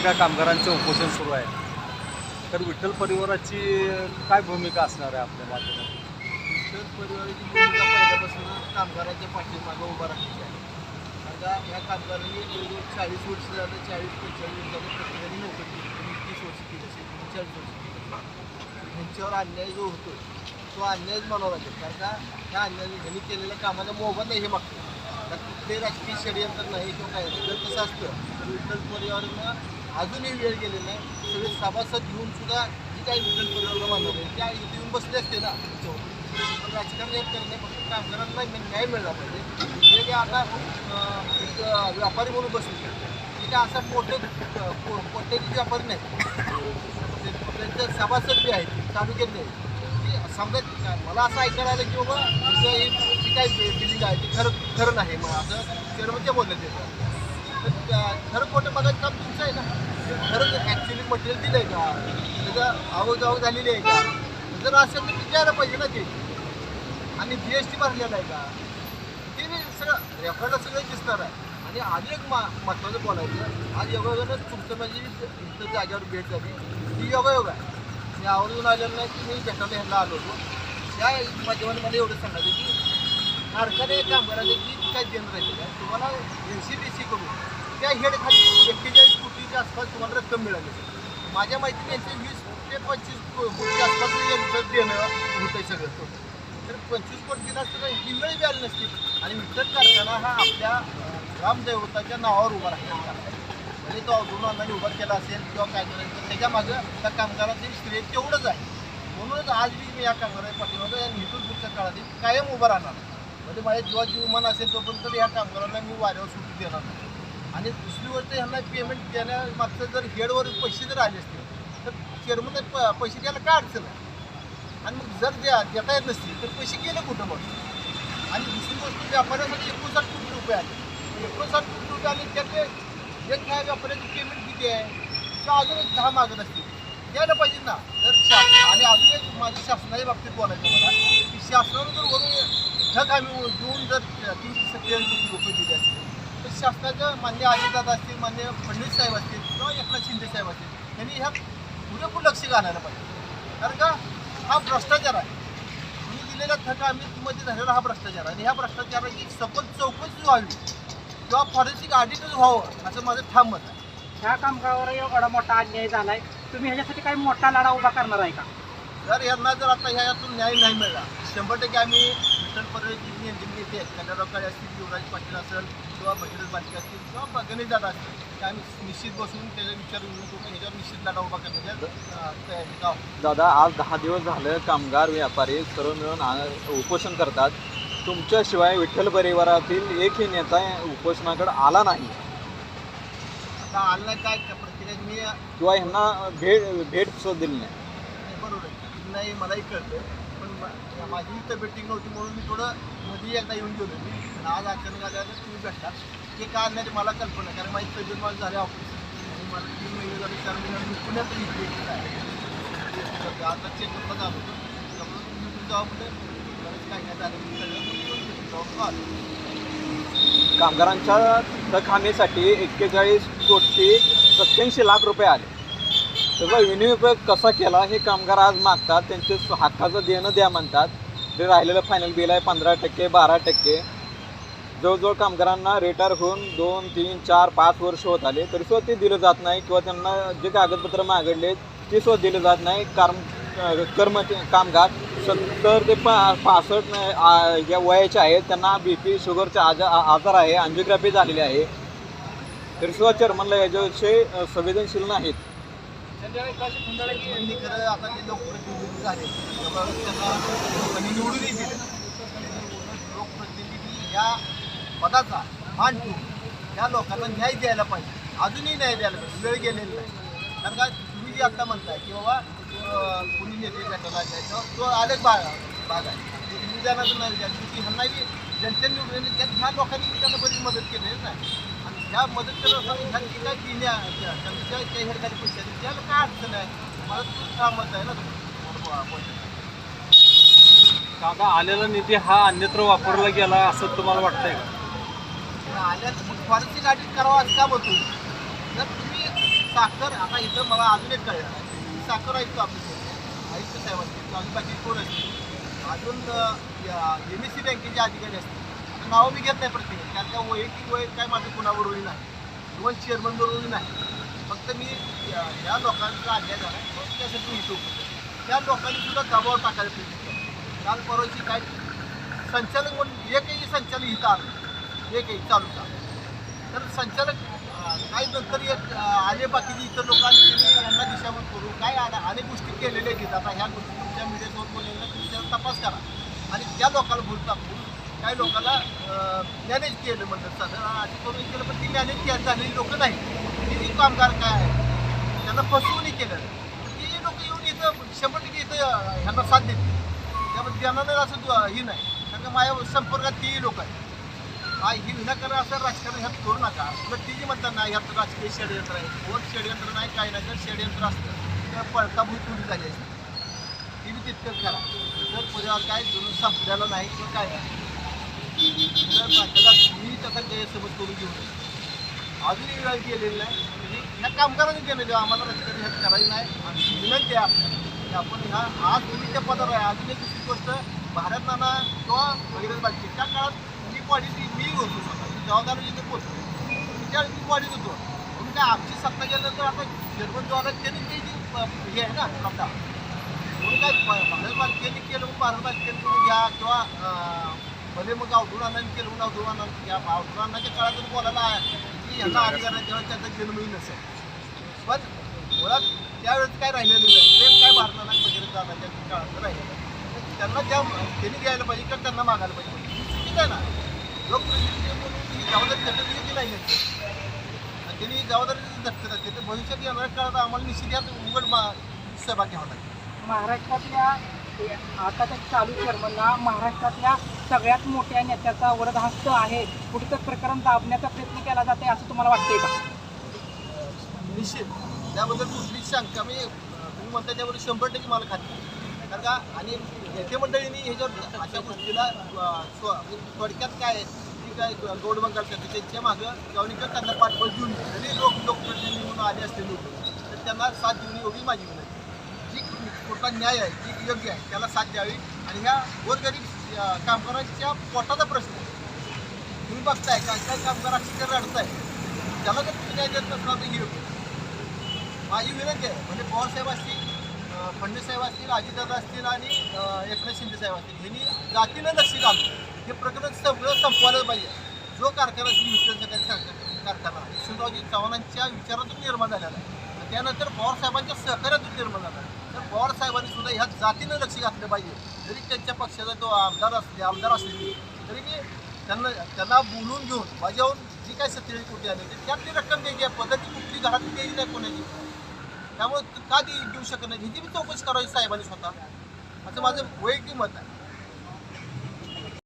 जे काय कामगारांचं उपोषण सुरू आहे तर विठ्ठल परिवाराची काय भूमिका असणार आहे आपल्या माध्यमातून? विठ्ठल परिवाराची भूमिका पहिल्यापासून कामगारांच्या पाठीमागं उभा राहायची आहे. आता ह्या कामगारांनी जवळजवळ चाळीस वर्ष झालं चाळीस पंचेचाळीस वर्ष झालं प्रत्येकाने नोकरी केली तीस वर्ष केली असेल चाळीस वर्ष केली ह्यांच्यावर अन्याय जो होतो तो अन्यायच म्हणावा लागेल. कारण का ह्या अन्याय ह्यांनी केलेल्या कामाचा मोबदला हे मागतो कुठले राजकीय षडयंत्र नाही किंवा काय जर तसं असतं. तर विठ्ठल परिवारानं अजूनही वेळ गेलेला नाही. सगळे सभासद घेऊन सुद्धा जी काही विठ्ठल परिवाराला मानव आहे त्या इथे येऊन बसले असते ना. पण राजकारण एक करणे फक्त कामगारांना न्याय मिळाला पाहिजे. जे काही आता एक व्यापारी म्हणून बसले ते काय असा मोठे कोट्याची व्यापारी नाही. ते- त्यांचे सभासद बी आहेत तालुक्यातले की समजा मला असं ऐकायला आलं की बाबा असं हे जी काय बिल्डिंग आहे ती खरं खरं नाही. मग असं चेअरमनच्या बोलण्यात येतं. तर त्या- खरं खोटं बघायचं काम तुमचं आहे ना खरंच ॲक्च्युली मटेरियल दिलं आहे का? त्याचं आवक झालेली आहे का? जर असेल तर विचारायला पाहिजे ना ते आणि जी एस टी भरलेला आहे का? ते मी सगळं रेकॉर्डला सगळं दिसणार आहे. आणि आधी एक मा महत्त्वाचं बोलायचं आज योगायोगानं तुमचं माझी इथं जागेवर भेट झाली. ती योगायोग आहे. मी आवर्जून आलेलं नाही की मी भेटायला ह्यांना आलो होतो. त्या माध्यमाने मला एवढं सांगायचं की कारखाने कामगारांचे की काय देणं राहिलेलं आहे तुम्हाला एन सी डी सी करून त्या हेड खाली एक्केचाळीस कोटीच्या आसपास तुम्हाला रक्कम मिळाली. माझ्या माहितीने यांचे वीस ते पंचवीस को- कोटी आसपास देणं होतं सगळं. तर पंचवीस कोटी दिला असतं तर ही वेळ बी आली नसती. आणि विठ्ठल कारखाना हा आपल्या अं, नावावर उभा राहिलेला म्हणजे तो अवधून अण्णांनी उभा केला असेल किंवा काय करायचं त्याच्या मागं त्या कामगाराचे श्रेय तेवढंच आहे. म्हणूनच आज बी मी या कामगाराच्या पाठीमागं या इथून पुढच्या काळात कायम उभा राहणार. म्हणजे माझ्या जीवा जीव मन असेल तोपर्यंत या कामगारांना मी वाऱ्यावर सुट्टी देणार नाही. आणि दुसरी गोष्ट ह्यांना पेमेंट देण्यामागचं जर हेडवर पैसे जर आले असतील तर चेअरमन प पैसे द्यायला काय अडचण आहे? आणि मग जर द्या देता येत नसतील तर पैसे गेले कुठं मग? आणि दुसरी गोष्ट व्यापाऱ्यासाठी एकोणसाठ कोटी रुपये आले. एकोणसाठ कोटी रुपये आले त्यातले एक ह्या व्यापाऱ्याची पेमेंट किती आहे? किंवा अजून एक दहा मागत असतील द्यायला पाहिजे ना. तर शासन आणि अजून एक माझ्या शासनाच्या बाबतीत बोलायचं मला की शासनानं जर वरून ठग आम्ही देऊन जर तीनशे सत्त्याऐंशी कोटी रुपये दिले असतील तर शासनाचं मान्य अजितदादा असतील मान्य फडणवीस साहेब असतील किंवा एकनाथ शिंदे साहेब असतील त्यांनी ह्या पुरेपूर लक्ष घालायला पाहिजे. कारण का? हा भ्रष्टाचार आहे. तुम्ही दिलेल्या थका आम्ही मध्ये झालेला हा भ्रष्टाचार आहे. आणि ह्या भ्रष्टाचाराची सखोल चौकशी व्हावी किंवा फॉरेन्सिक ऑडिटच व्हावं असं माझं ठाम मत आहे. ह्या कामगारावर एवढा मोठा अन्याय झालाय. तुम्ही ह्याच्यासाठी काही मोठा लढा उभा करणार आहे का? जर यांना जर आता ह्यातून न्याय नाही मिळाला शंभर टक्के आम्ही विठ्ठल परळची जी नेते आहेत कल्याणराव काळे असतील युवराज पाटील असेल किंवा भगीरथ बालिका असतील किंवा गणेश दादा असतील ते आम्ही निश्चित बसून त्याचा विचार ह्याच्यावर निश्चित लढा उभा करण्याच्या दादा आज दहा दिवस झालं कामगार व्यापारी सर्व मिळून उपोषण करतात. तुमच्याशिवाय विठ्ठल परिवारातील एकही नेता उपोषणाकडे आला नाही. आता आलं नाही काय त्या मी किंवा ह्यांना भेट भेट सुद्धा दिली नाही. बरोबर नाही मलाही कळतं माझी तब्येत बेटिंग नव्हती म्हणून मी थोडं मध्ये एकदा येऊन गेलो मी आणि आज अचानक आल्यानंतर तुम्ही भेटला ते का आणण्याची मला कल्पना कारण माझी तब्येत माझी झाले ऑफिस आणि मला तीन महिने झाले चार महिने मी पुण्यात इथे इथे आहे. आता चेकअपला जात होतो. त्यामुळे तुम्ही पण जावं म्हणजे बरंच काय काय झालं मी सगळं कामगारांच्या तकहामीसाठी एक्केचाळीस कोटी सत्याऐंशी लाख रुपये आले. त्याचा विनियोग कसा केला हे कामगार आज मागतात त्यांचे हक्काचं देणं द्या म्हणतात. ते राहिलेलं फायनल बिल आहे पंधरा टक्के बारा टक्के. जवळजवळ कामगारांना रिटायर होऊन दोन तीन चार पाच वर्ष होत आले तरी सुद्धा ते दिलं जात नाही किंवा त्यांना जे कागदपत्र मागडले ते सुद्धा दिलं जात नाही. कर्म कर्म कामगार सत्तर ते पा पासष्ट या वयाचे आहेत. त्यांना बी पी शुगरचे आजा आजार आहे अँजिओग्राफी झालेली आहे. तरी सुद्धा चेअरमनला याच्याविषयी संवेदनशील नाहीत. म्हणजे खरं आता ते लोकप्रतिनिधी झाले त्यामुळे त्यांना लोकांनी दिले. लोकप्रतिनिधी या पदाचा मान ठेवून या लोकांना न्याय द्यायला पाहिजे. अजूनही न्याय द्यायला पाहिजे. वेळ गेलेली नाही. कारण का तुम्ही जे आता म्हणताय की बाबा कुणी नेते भेटायला द्यायचं तो अलग भाग भाग आहे. तुम्ही जाणार नाही द्या की ह्यांना जनतेने निवडून त्यात ह्या लोकांनी त्यांना बरीच मदत केलेली नाही. ह्या मदत ह्या जी काय दिल्या त्या- त्यांच्या काही हेडखाली पैसे त्याला काय अडचण आहे? मला तू कामच आहे ना काका आलेला निधी हा अन्यत्र वापरला गेला असं तुम्हाला वाटतंय का? आल्या फॉरेन्सिक ऑडिट करावा असं का म्हणतो जर तुम्ही साखर आता इथं मला अजून एक कळलं नाही. साखर आयुक्त आपले आयुक्त साहेब असतील अजून बाकी कोण असतील? अजून एम एस सी बँकेचे अधिकारी असतील. आता नावं मी घेत नाही प्रत्येक. कारण त्या वैयक्तिक वय काय माझं होईल नाही. किंवा चेअरमन बरोबरही नाही. फक्त मी या लोकांचा अन्याय झाला. मग त्यासाठी इथं त्या लोकांनी सुद्धा दबाव टाकायला प्रयत्न केला. काल परवाची काय संचालक म्हणून एकही संचालक इथं आलं एकही चालू चालू. तर संचालक काही नंतर एक आले बाकीचे इतर लोकांनी यांना दिशाभूल करू. काय अनेक गोष्टी केलेल्या आहेत. आता ह्या गोष्टी तुमच्या मीडियासोबत बोललेल्या तुम्ही त्याचा तपास करा. आणि त्या लोकांना भूल टाकून काही लोकांना मॅनेज केलं म्हणतात साधारण. अशी करून केलं पण ती मॅनेज केली. झालेली लोकं नाही. किती कामगार काय आहे? त्यांना फसवूनही केलं. ती लोक येऊन इथं शंभर टक्के इथं ह्यांना साथ देतील. त्यामुळे त्यांना नाही असं ही हे नाही. कारण का माझ्या संपर्कात तीही लोक आहेत. हा ही विनाकारण असं राजकारण ह्यात करू नका. तर ती जी म्हणतात ना ह्यात राजकीय षडयंत्र आहे. कोण षडयंत्र नाही काय नाही. तर षडयंत्र असतं तर पळताभूत थोडी झाली असते ती बी तितकंच करा. तर पुढे काय जुनं संपलेलं नाही किंवा काय नाही. तर त्याला मी त्याचा गैरसमज करून घेऊ नये. अजूनही वेळ गेलेली नाही म्हणजे ह्या कामगारांनी केलेलं आहे. आम्हाला राजकारण हे करायचं नाही. आणि विनंती आहे की आपण ह्या आज तुम्ही त्या पदावर आहे. अजून एक दुसरी गोष्ट भारत नाना किंवा वगैरे बाकी त्या काळात मी बॉडी मी होतो स्वतः मी जबाबदारी जिथे पोहोचतो त्यावेळी मी बॉडीत होतो म्हणून काय आमची सत्ता गेल्यानंतर आता जर्मन जो त्यांनी ते जी हे आहे ना प्रथा. म्हणून काय भ- भारत बालकेने केलं मग भारत बालकेने तुम्ही घ्या किंवा भले मग अवधून अण्णांनी केलं म्हणून घ्या. अवधून अण्णाच्या काळातून बोलायला आहे. की यांना अधिकार आहे तेव्हा त्यांचा जन्मही नसेल. पण मुळात त्यावेळेस काय राहिलेलं नाही. ते काय भारताला वगैरे दादाच्या काळात राहिलेलं त्यांना त्या त्यांनी द्यायला पाहिजे किंवा त्यांना मागायला पाहिजे? चुकीचं आहे ना? लोकप्रतिनिधी म्हणून जबाबदारी त्यांच्याकडे की नाही? यांची. त्यांनी ही जबाबदारी असते तर भविष्यात येणाऱ्या काळात आम्हाला निश्चित यात उघड मा- सहभाग घ्यावा लागेल महाराष्ट्रातल्या आताच्या चालू चेअरमनला महाराष्ट्रातल्या सगळ्यात मोठ्या नेत्याचा वरदहस्त आहे. कुठे प्रकरण दाबण्याचा प्रयत्न केला जाते असं तुम्हाला वाटतंय का? निश्चित. त्याबद्दल कुठलीच शंका मी तुम्ही म्हणता त्यावर शंभर टक्के मला खात्री कारण का आणि नेते मंडळींनी ह्याच्यावर अशा गोष्टीला स्व- म्हणजे थोडक्यात काय आहे, की काय गौड बंगाल करते त्यांच्या मागं जाऊन त्यांना पाठबळ देऊन जरी लोक लोकप्रतिनिधी म्हणून आले असते लोक तर त्यांना साथ देऊन एवढी माझी विनंती जी कुठला न्याय आहे जी योग्य आहे त्याला साथ द्यावी. आणि ह्या गोरगरीब कामगारांच्या पोटाचा प्रश्न आहे. तुम्ही बघताय काय काय कामगार अक्षरशः रडताय. त्याला जर तुम्ही न्याय देत नसला तर घेऊ माझी विनंती आहे म्हणजे पवारसाहेब असतील अं, फडणवीस साहेब असतील अजितदादा असतील आणि एकनाथ शिंदे साहेब असतील यांनी जातीनं लक्ष घालून हे प्रकरण सगळं संपवायला पाहिजे. जो कारखाना श्री कारखाना. यशवंतरावजी चव्हाणांच्या विचारातून निर्माण झालेला आहे. त्यानंतर पवारसाहेबांच्या सहकार्यातून निर्माण झाला आहे. तर पवारसाहेबांनी सुद्धा ह्या जातीनं लक्ष घातलं पाहिजे. जरी त्यांच्या पक्षाचा तो आमदार असले आमदार असले तरी मी त्यांना त्यांना बोलून घेऊन बजावून जी काय सत्तेचाळीस कोटी आले ते त्यातली रक्कम द्यायची आहे. पद्धती कुठली घरात द्यायची नाही कोणाची. त्यामुळे का दे- देऊ शकत नाही? ह्याची मी चौकशी करायची साहेबांनी स्वतः. असं माझं वैयक्तिक मत आहे.